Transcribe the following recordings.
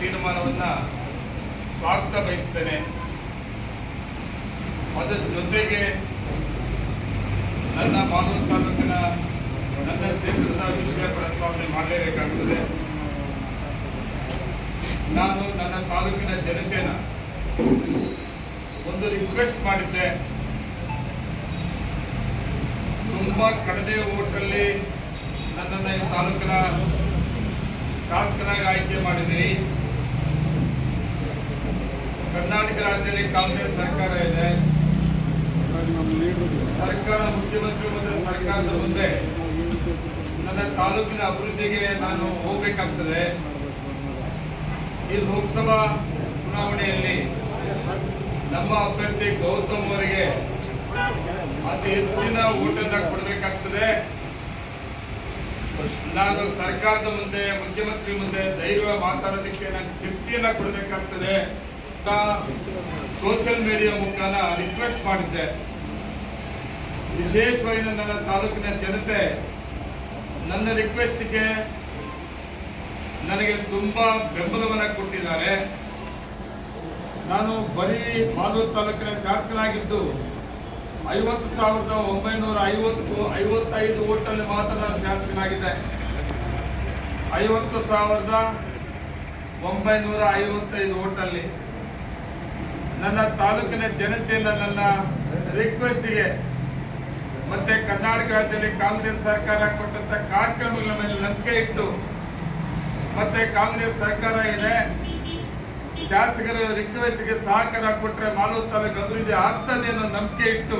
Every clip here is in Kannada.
ತೀರ್ಮಾನವನ್ನ ಸ್ವಾಗತ ಬಯಸ್ತೇನೆ. ಅದರ ಜೊತೆಗೆ ನನ್ನ ಮಾನವ ತಾಲೂಕಿನ ನನ್ನ ಕ್ಷೇತ್ರದ ವಿಷಯ ಪ್ರಸ್ತಾವನೆ ಮಾಡಲೇಬೇಕಾಗ್ತದೆ. ನಾನು ನನ್ನ ತಾಲೂಕಿನ ಜನತೆನ ಒಂದು ರಿಕ್ವೆಸ್ಟ್ ಮಾಡಿದ್ದೆ. ತುಂಬಾ ಕಡಿಮೆ ಓಟಲ್ಲಿ ನನ್ನನ್ನು ತಾಲೂಕಿನ ಶಾಸಕನಾಗಿ ಆಯ್ಕೆ ಮಾಡಿದಿರಿ ಕರ್ನಾಟಕ ರಾಜ್ಯದಲ್ಲಿ ಕಾಂಗ್ರೆಸ್ ಸರ್ಕಾರ ಇದೆ. ಸರ್ಕಾರ ಮುಖ್ಯಮಂತ್ರಿ ಮತ್ತು ಸರ್ಕಾರದ ಮುಂದೆ ನನ್ನ ತಾಲೂಕಿನ ಅಭಿವೃದ್ಧಿಗೆ ನಾನು ಹೋಗಬೇಕಾಗ್ತದೆ. ಈ ಲೋಕಸಭಾ ಚುನಾವಣೆಯಲ್ಲಿ ನಮ್ಮ ಅಭ್ಯರ್ಥಿ ಗೌತಮ್ ಅವರಿಗೆ ಅತಿ ಹೆಚ್ಚಿನ ಓಟನ್ನ ಕೊಡಬೇಕಾಗ್ತದೆ. ನಾನು ಸರ್ಕಾರದ ಮುಂದೆ, ಮುಖ್ಯಮಂತ್ರಿ ಮುಂದೆ ಧೈರ್ಯ ಮಾತಾಡೋದಕ್ಕೆ ನನಗೆ ಶಕ್ತಿಯನ್ನ ಕೊಡಬೇಕಾಗ್ತದೆ. ಸೋಷಿಯಲ್ ಮೀಡಿಯಾ ಮುಖಾಂತರ ರಿಕ್ವೆಸ್ಟ್ ಮಾಡಿದ್ದೆ. ವಿಶೇಷವಾಗಿ ನನ್ನ ತಾಲೂಕಿನ ಜನತೆ, ನನ್ನ ರಿಕ್ವೆಸ್ಟ್ಗೆ ನನಗೆ ತುಂಬ ಬೆಂಬಲವನ್ನು ಕೊಟ್ಟಿದ್ದಾರೆ. ನಾನು ಬರೀ ಮಾಲೂರು ತಾಲೂಕಿನ ಶಾಸಕನಾಗಿದ್ದು, ಐವತ್ತು ಸಾವಿರದ ಒಂಬೈನೂರ ಐವತ್ತು, ಐವತ್ತೈದು ಓಟಲ್ಲಿ ಮಾತ್ರ ನಾನು ಶಾಸಕನಾಗಿದ್ದೆ. ಐವತ್ತು ಸಾವಿರದ ಒಂಬೈನೂರ ಐವತ್ತೈದು ಓಟಲ್ಲಿ. ನನ್ನ ತಾಲೂಕಿನ ಜನತೆಯನ್ನ ನನ್ನ ರಿಕ್ವೆಸ್ಟ್ಗೆ ಮತ್ತೆ ಕರ್ನಾಟಕ ರಾಜ್ಯದಲ್ಲಿ ಕಾಂಗ್ರೆಸ್ ಸರ್ಕಾರ ಕೊಟ್ಟಂತ ಕಾರ್ಯಕ್ರಮಗಳ ಮೇಲೆ ನಂಬಿಕೆ ಇಟ್ಟು ಮತ್ತೆ ಕಾಂಗ್ರೆಸ್ ಸರ್ಕಾರ ಇದೆ. ಶಾಸಕರ ರಿಕ್ವೆಸ್ಟ್ಗೆ ಸಹಕಾರ ಕೊಟ್ಟರೆ ಮಾಲೂರು ತಾಲೂಕು ಅಭಿವೃದ್ಧಿ ಆಗ್ತದೆ ಅನ್ನೋ ನಂಬಿಕೆ ಇಟ್ಟು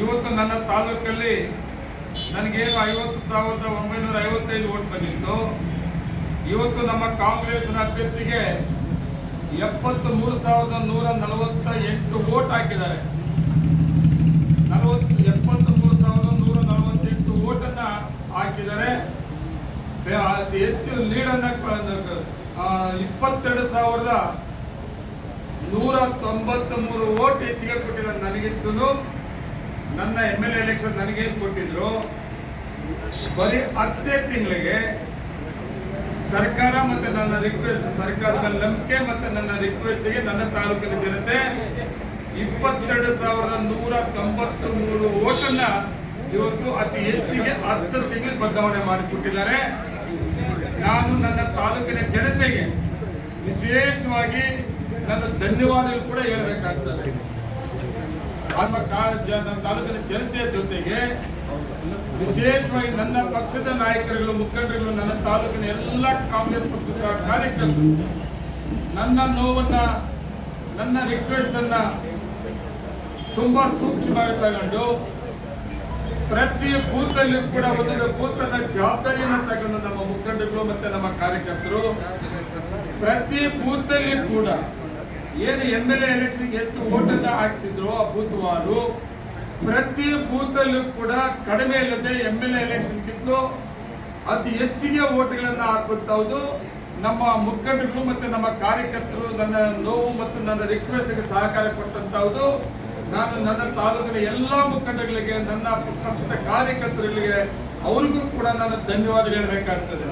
ಇವತ್ತು ನನ್ನ ತಾಲೂಕಲ್ಲಿ ನನಗೇನು ಐವತ್ತು ಸಾವಿರದ ಒಂಬೈನೂರ ಐವತ್ತೈದು ಓಟ್ ಬಂದಿತ್ತು. ಇವತ್ತು ನಮ್ಮ ಕಾಂಗ್ರೆಸ್ನ ಅಭ್ಯರ್ಥಿಗೆ ಎಪ್ಪತ್ತು ಮೂರು ಸಾವಿರದ ನೂರ ನಲವತ್ತ ಎಂಟು ಓಟ್ ಹಾಕಿದ್ದಾರೆ. ನಲವತ್ತು ಎಪ್ಪತ್ತು ಮೂರು ಸಾವಿರದ ನೂರ ನಲವತ್ತೆಂಟು ಓಟನ್ನ ಹಾಕಿದ್ದಾರೆ. ಅತಿ ಹೆಚ್ಚು ಲೀಡನ್ನ ಇಪ್ಪತ್ತೆರಡು ಸಾವಿರದ ನೂರ ತೊಂಬತ್ತ ಮೂರು ಓಟ್ ಹೆಚ್ಚಿಗೆ ಕೊಟ್ಟಿದ್ದಾರೆ ನನಗಿಂತಲೂ. ನನ್ನ ಎಂ ಎಲ್ ಎಲೆಕ್ಷನ್ ನನಗೇನು ಕೊಟ್ಟಿದ್ರು? ಬರೀ ಹತ್ತೇ ತಿಂಗಳಿಗೆ ಸರ್ಕಾರ ಮತ್ತೆ ನನ್ನ ರಿಕ್ವೆಸ್ಟ್ ಸರ್ಕಾರದ ನಂಬಿಕೆ ಮತ್ತೆ ನನ್ನ ರಿಕ್ವೆಸ್ಟ್ಗೆ ನನ್ನ ತಾಲೂಕಿನ ಜನತೆ ಇಪ್ಪತ್ತೆರಡು ಸಾವಿರದ ನೂರ ತೊಂಬತ್ತು ಮೂರು ಓಟನ್ನ ಇವತ್ತು ಅತಿ ಹೆಚ್ಚಿಗೆ ಹತ್ತು ತಿಂಗಳು ಬದಲಾವಣೆ ಮಾಡಿಕೊಟ್ಟಿದ್ದಾರೆ. ನಾನು ನನ್ನ ತಾಲೂಕಿನ ಜನತೆಗೆ ವಿಶೇಷವಾಗಿ ನನ್ನ ಧನ್ಯವಾದಗಳು ಕೂಡ ಹೇಳಬೇಕಾಗ್ತದೆ. ನನ್ನ ತಾಲೂಕಿನ ಜನತೆಯ ಜೊತೆಗೆ ವಿಶೇಷವಾಗಿ ನನ್ನ ಪಕ್ಷದ ನಾಯಕರುಗಳು, ಮುಖಂಡರುಗಳು, ನನ್ನ ತಾಲೂಕಿನ ಎಲ್ಲ ಕಾಂಗ್ರೆಸ್ ಪಕ್ಷದ ಕಾರ್ಯಕರ್ತರು, ನನ್ನ ನೋವನ್ನ, ನನ್ನ ರಿಕ್ವೆಸ್ಟ್ ಅನ್ನ ತುಂಬಾ ಸೂಕ್ಷ್ಮವಾಗಿ ತಗೊಂಡು ಪ್ರತಿ ಬೂತಲ್ಲಿ ಕೂಡ ಒಂದು ಬೂತನ ಜವಾಬ್ದಾರಿಯನ್ನು ತಗೊಂಡು ನಮ್ಮ ಮುಖಂಡರುಗಳು ಮತ್ತೆ ನಮ್ಮ ಕಾರ್ಯಕರ್ತರು, ಪ್ರತಿ ಬೂತಲ್ಲಿ ಕೂಡ ಏನು ಎಂ ಎಲ್ ಎಲೆಕ್ಷನ್ ಎಷ್ಟು ಓಟನ್ನ ಹಾಕಿಸಿದ್ರು ಆ ಬೂತ್ ವಾರು ಪ್ರತಿ ಬೂತಲ್ಲೂ ಕೂಡ ಕಡಿಮೆ ಇಲ್ಲದೆ ಎಂ ಎಲ್ ಎಲೆಕ್ಷನ್ ಕಿತ್ತು ಅತಿ ಹೆಚ್ಚಿಗೆ ಓಟ್ಗಳನ್ನ ಹಾಕುತ್ತವುದು ನಮ್ಮ ಮುಖಂಡರು ಮತ್ತೆ ನಮ್ಮ ಕಾರ್ಯಕರ್ತರು ನನ್ನ ನೋವು ಮತ್ತು ನನ್ನ ರಿಕ್ವೆಸ್ಟ್ಗೆ ಸಹಕಾರ ಕೊಟ್ಟಂತಹದ್ದು ನಾನು ನನ್ನ ತಾಲೂಕಿನ ಎಲ್ಲಾ ಮುಖಂಡಗಳಿಗೆ, ನನ್ನ ಪಕ್ಷದ ಕಾರ್ಯಕರ್ತರುಗಳಿಗೆ, ಅವ್ರಿಗೂ ಕೂಡ ನಾನು ಧನ್ಯವಾದ ಹೇಳಬೇಕಾಗ್ತದೆ.